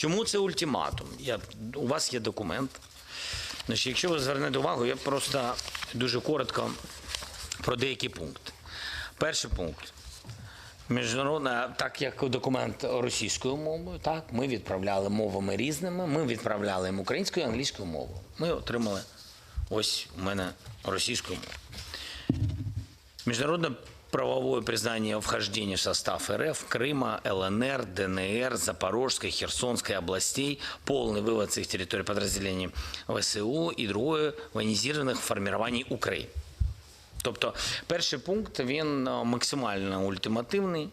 Чому це ультиматум? Я, у вас є документ. Значить, якщо ви звернете увагу, я просто дуже коротко про деякі пункти. Перший пункт. Міжнародна, так як документ російською мовою, так ми відправляли мовами різними. Ми відправляли їм українською і англійською мовою. Ми отримали ось у мене російською мовою. Международное правовое признание вхождения в состав РФ Крыма, ЛНР, ДНР, Запорожской, Херсонской областей, полный вывод с их территории подразделений ВСУ и другое военизированных формирований України. Тобто, перший пункт він е, максимально ультимативний,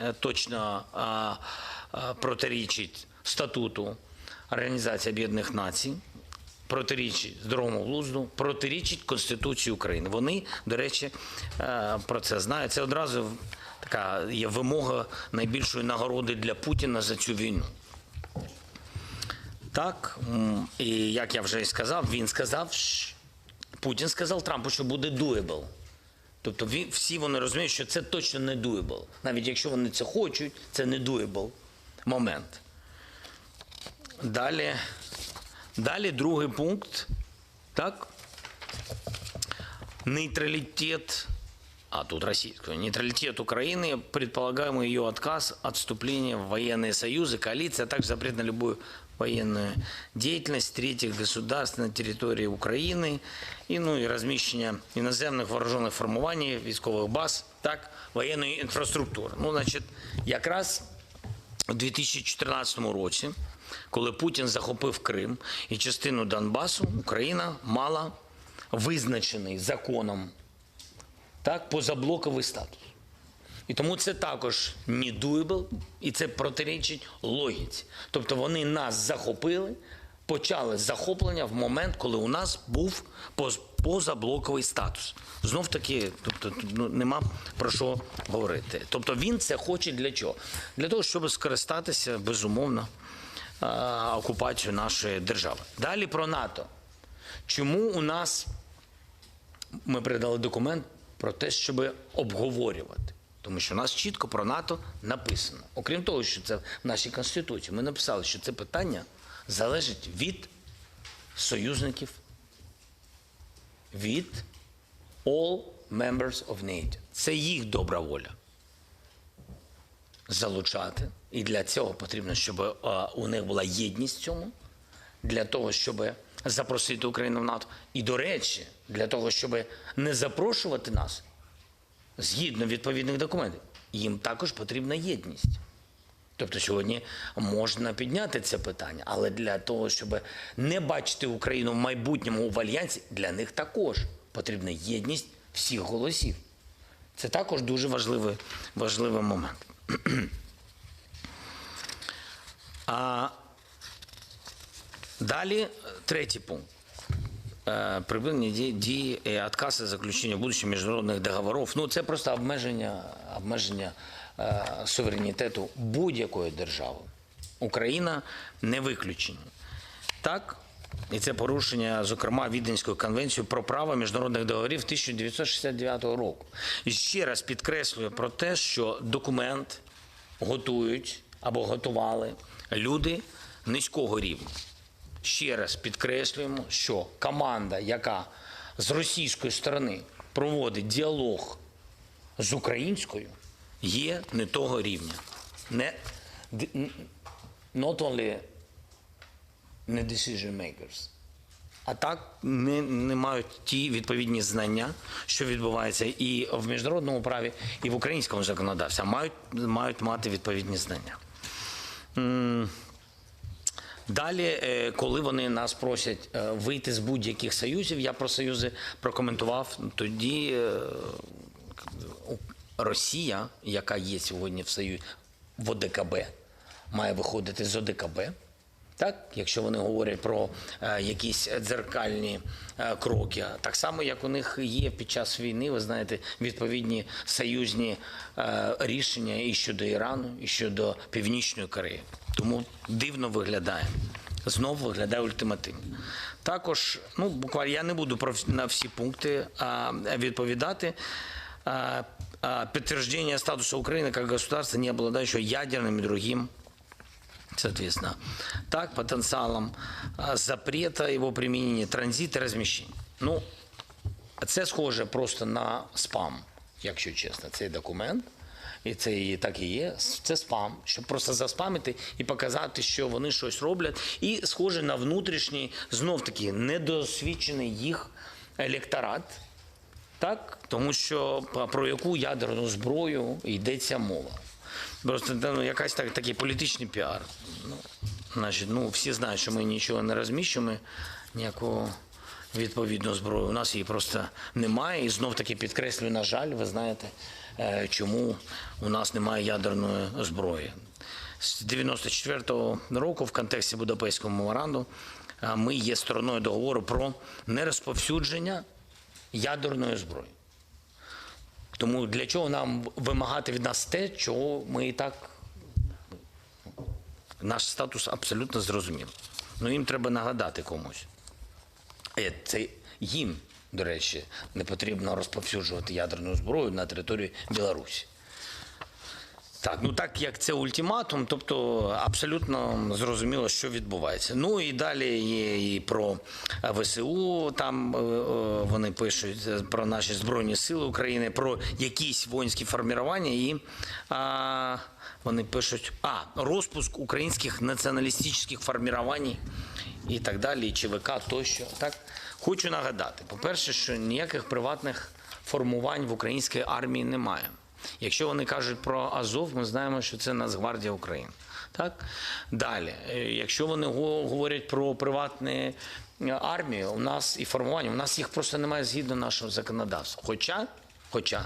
е, точно а, а, протирічить статуту Організації Об'єднаних Націй, протирічить здоровому глузду, протирічить Конституції України. Вони, до речі, е, про це знають. Це одразу така є вимога найбільшої нагороди для Путіна за цю війну. Так, і як я вже і сказав, він сказав, Путін сказав Трампу, що буде дуебл. Тобто всі вони розуміють, що це точно не дуебл. Навіть якщо вони це хочуть, це не дуебл момент. Далі, далі другий пункт. Так? Нейтралитет, а тут российскую, нейтралитет Украины, предполагаемый ее отказ от вступления в военные союзы, коалиции, а также запрет на любую военную деятельность третьих государств на территории України і ну і розміщення іноземних вооружених формувань, військових баз, так, воєнної інфраструктури. Ну, значить, якраз у 2014 році, коли Путін захопив Крим і частину Донбасу, Україна мала визначений законом так, позаблоковий статус. І тому це також не дуєбл, і це протирічить логіці. Тобто вони нас захопили, почали захоплення в момент, коли у нас був позаблоковий статус. Знов таки, тобто, ну, нема про що говорити. Тобто він це хоче для чого? Для того, щоб скористатися безумовно окупацією нашої держави. Далі про НАТО. Чому у нас ми передали документ про те, щоб обговорювати. Тому що у нас чітко про НАТО написано. Окрім того, що це в нашій Конституції, ми написали, що це питання залежить від союзників, від all members of NATO. Це їх добра воля. Залучати. І для цього потрібно, щоб е, у них була єдність в цьому для того, щоб запросити Україну в НАТО. І, до речі, для того, щоб не запрошувати нас згідно відповідних документів, їм також потрібна єдність. Тобто сьогодні можна підняти це питання, але для того, щоб не бачити Україну в майбутньому в альянсі, для них також потрібна єдність всіх голосів. Це також дуже важливий, важливий момент. А Далі е, третій пункт. Е, Припинення дії, і отказ заключення будущих міжнародних договорів. Ну, це просто обмеження, обмеження е, суверенітету будь-якої держави. Україна не виключення. Так, і це порушення, зокрема, Віденської конвенції про право міжнародних договорів 1969 року. І ще раз підкреслюю про те, що документ готують або готували люди низького рівня. Ще раз підкреслюємо, що команда, яка з російської сторони проводить діалог з українською, є не того рівня. Не, not only не decision makers, а так не, не мають ті відповідні знання, що відбувається і в міжнародному праві, і в українському законодавстві, мають, мають мати відповідні знання. Далі, е, коли вони нас просять е, вийти з будь-яких союзів, я про союзи прокоментував. Тоді е, Росія, яка є сьогодні в союзі в ОДКБ, має виходити з ОДКБ. Так, якщо вони говорять про е, якісь дзеркальні е, кроки, так само як у них є під час війни, ви знаєте, відповідні союзні е, рішення і щодо Ірану, і щодо Північної Кореї. Тому дивно виглядає. Знову виглядає ультимативно. Також, ну буквально я не буду про на всі пункти а, відповідати. А, а, Підтвердження статусу України як государства, не обладаючого ядерним і другим соответственно. Так, потенциалом запрета его применения, транзит и размещение. Ну, це схоже просто на спам, якщо чесно, цей документ. І це і так і є. Це спам, щоб просто заспамити і показати, що вони щось роблять. І схоже на внутрішній, знов таки, недосвідчений їх електорат. Так, тому що про яку ядерну зброю йдеться мова. Просто ну, якась так, такий політичний піар. Ну, значить, ну, всі знають, що ми нічого не розміщуємо, ніякого відповідну зброю. У нас її просто немає. І знов таки підкреслюю, на жаль, ви знаєте, е, чому у нас немає ядерної зброї. З 94-го року в контексті Будапештського меморандуму е, ми є стороною договору про нерозповсюдження ядерної зброї. Тому для чого нам вимагати від нас те, чого ми і так. Наш статус абсолютно зрозумів. Ну їм треба нагадати комусь. Е, Це їм, до речі, не потрібно розповсюджувати ядерну зброю на території Білорусі. Так, ну так як це ультиматум, тобто абсолютно зрозуміло, що відбувається. Ну і далі є і про ВСУ. Там е, е, вони пишуть е, про наші збройні сили України, про якісь воїнські формування, і а, вони пишуть а розпуск українських націоналістичних формувань і так далі, ЧВК тощо. Так хочу нагадати: по-перше, що ніяких приватних формувань в українській армії немає. Якщо вони кажуть про Азов, ми знаємо, що це Нацгвардія України. Так? Далі, е, якщо вони говорять про приватні е, армії, у нас і формування, у нас їх просто немає згідно нашого законодавства. Хоча, хоча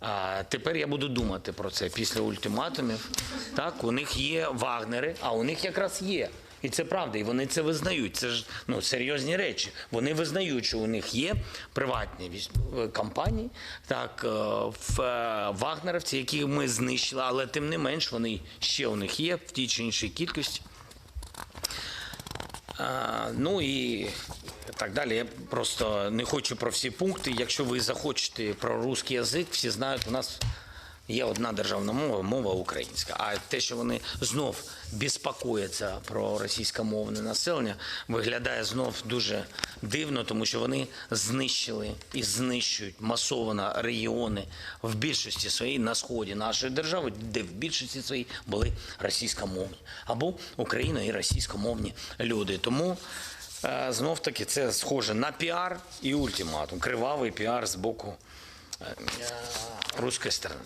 а, тепер я буду думати про це після ультиматумів. Так, у них є вагнери, а у них якраз є. І це правда, і вони це визнають. Це ж ну серйозні речі. Вони визнають, що у них є приватні е, компанії, так е, в е, вагнерівці, які ми знищили, але тим не менш вони ще у них є в тій чи іншій кількості. Ну і так далі. Я просто не хочу про всі пункти. Якщо ви захочете про русський язик, всі знають, у нас є одна державна мова, мова українська. А те, що вони знов безпокояться про російськомовне населення, виглядає знов дуже дивно, тому що вони знищили і знищують масово регіони в більшості своїй на сході нашої держави, де в більшості своїй були російськомовні або україно і російськомовні люди. Тому е, знов таки це схоже на піар і ультиматум, кривавий піар з боку е, е, руської сторони.